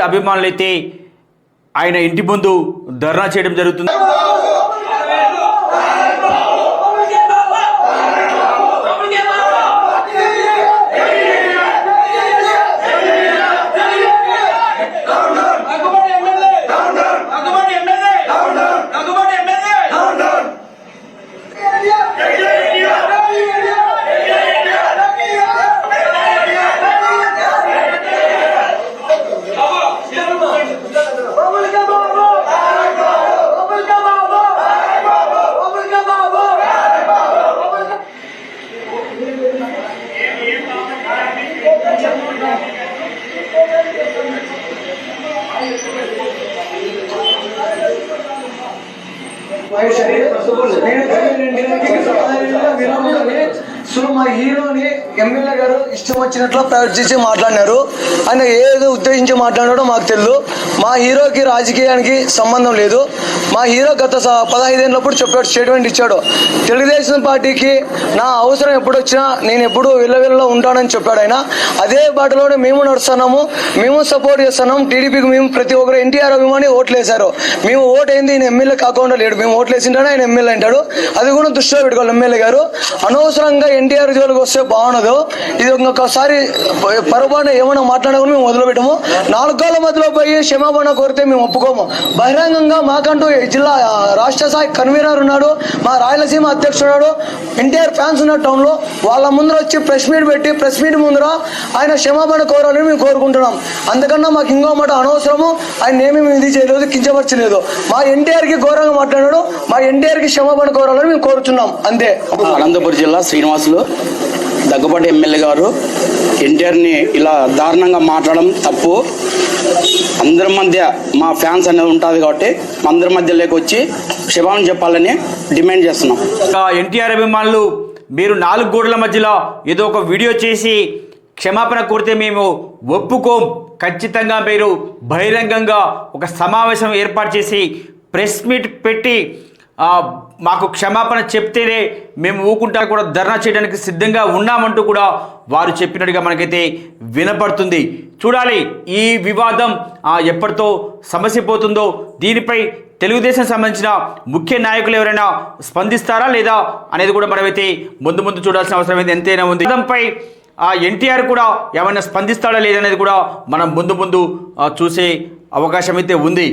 అభిమానులైతే ఆయన ఇంటి ముందు ధర్నా చేయడం జరుగుతుంది. సో మా హీరోని ఎమ్మెల్యే గారు ఇష్టం వచ్చినట్లు ప్రవర్తించి మాట్లాడినారు. ఆయన ఏదో ఉద్దేశించి మాట్లాడాడో మాకు తెలియదు మా హీరోకి రాజకీయానికి సంబంధం లేదు. మా హీరో గత పదహైదేళ్ళప్పుడు చెప్పాడు స్టేట్మెంట్ ఇచ్చాడు. తెలుగుదేశం పార్టీకి నా అవసరం ఎప్పుడు వచ్చినా నేను ఎప్పుడు విల్లవిల్లలో ఉంటానని చెప్పాడు ఆయన. అదే బాటలోనే మేము నడుస్తున్నాము మేము సపోర్ట్ చేస్తున్నాం టీడీపీకి మేము ప్రతి ఒక్కరు ఎన్టీఆర్ అభిమాని ఓట్లు వేశారు మేము ఓటు ఏంది ఈయన ఎమ్మెల్యే కాకుండా లేడు. మేము ఓట్లు ఆయన ఎమ్మెల్యే అంటాడు. అది కూడా దృష్టిలో పెట్టుకోవాలి ఎమ్మెల్యే గారు. అనవసరంగా ఎన్టీఆర్ జోలికి వస్తే బాగుండదు. ఇది ఒక్కొక్కసారి పొరపాటున ఏమైనా మాట్లాడకుండా మేము వదిలిపెట్టము. నాలుగు కాళ్ళ మధ్యలో పోయి క్షమాపణ కోరితే మేము ఒప్పుకోము. బహిరంగంగా మాకంటూ జిల్లా రాష్ట్ర స్థాయి కన్వీనర్ ఉన్నాడు. మా రాయలసీమ అధ్యక్షుడు ఉన్నాడు. ఎన్టీఆర్ ఫ్యాన్స్ ఉన్న టౌన్లో వాళ్ళ ముందర వచ్చి ప్రెస్ మీట్ పెట్టి ప్రెస్ మీట్ ముందర ఆయన క్షమాపణ కోరాలని మేము కోరుకుంటున్నాం. అందుకన్నా మాకు ఇంకో మాట అనవసరము. ఆయన ఏమీ ఇది చేయలేదు కించపరచలేదు. మా ఎన్టీఆర్కి ఘోరంగా మాట్లాడాడు. మా ఎన్టీఆర్కి క్షమాపణ కోరాలని మేము కోరుచున్నాం. అంతే. అనంతపురం జిల్లా శ్రీనివాసులు దగ్గుబాటి ఎమ్మెల్యే గారు ఎన్టీఆర్ని ఇలా దారుణంగా మాట్లాడడం తప్పు. అందరి మధ్య మా ఫ్యాన్స్ అనేది ఉంటుంది కాబట్టి అందరి మధ్యలోకి వచ్చి క్షమాపణ చెప్పాలని డిమాండ్ చేస్తున్నాం. ఇంకా ఎన్టీఆర్ అభిమానులు మీరు నాలుగు గోడల మధ్యలో ఏదో ఒక వీడియో చేసి క్షమాపణ కోరితే మేము ఒప్పుకోం. ఖచ్చితంగా మీరు బహిరంగంగా ఒక సమావేశం ఏర్పాటు చేసి ప్రెస్ మీట్ పెట్టి మాకు క్షమాపణ చెప్తేనే మేము ఊకుంటా కూడా ధర్నా చేయడానికి సిద్ధంగా ఉన్నామంటూ కూడా వారు చెప్పినట్టుగా మనకైతే వినపడుతుంది. చూడాలి ఈ వివాదం ఎప్పటితో సమస్య పోతుందో దీనిపై తెలుగుదేశం సంబంధించిన ముఖ్య నాయకులు ఎవరైనా స్పందిస్తారా లేదా అనేది కూడా మనమైతే ముందు ముందు చూడాల్సిన అవసరం అయితే ఎంతైనా ఉంది. దానిపై ఆ ఎన్టీఆర్ కూడా ఏమైనా స్పందిస్తాడా లేదనేది కూడా మనం ముందు ముందు చూసే అవకాశం అయితే ఉంది.